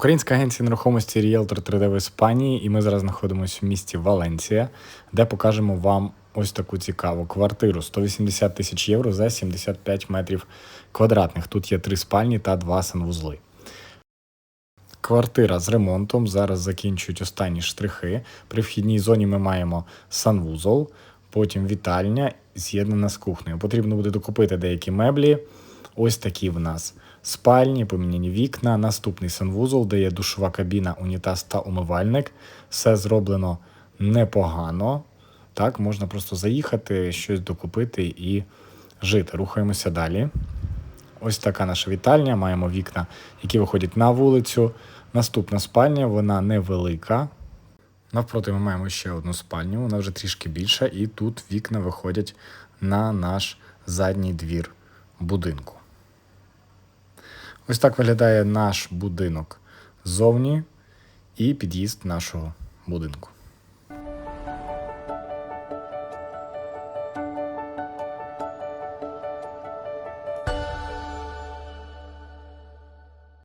Українська агенція нерухомості Realtor 3D в Іспанії, і ми зараз знаходимося в місті Валенція, де покажемо вам ось таку цікаву квартиру 180 тисяч євро за 75 метрів квадратних. Тут є три спальні та два санвузли. Квартира з ремонтом. Зараз закінчують останні штрихи. При вхідній зоні ми маємо санвузол, потім вітальня, з'єднана з кухнею. Потрібно буде докупити деякі меблі. Ось такі в нас спальні, поміняні вікна, наступний санвузол, де є душова кабіна, унітаз та умивальник. Все зроблено непогано. Так, можна просто заїхати, щось докупити і жити. Рухаємося далі. Ось така наша вітальня. Маємо вікна, які виходять на вулицю. Наступна спальня, вона невелика. Навпроти ми маємо ще одну спальню, вона вже трішки більша, і тут вікна виходять на наш задній двір будинку. Ось так виглядає наш будинок ззовні і під'їзд нашого будинку.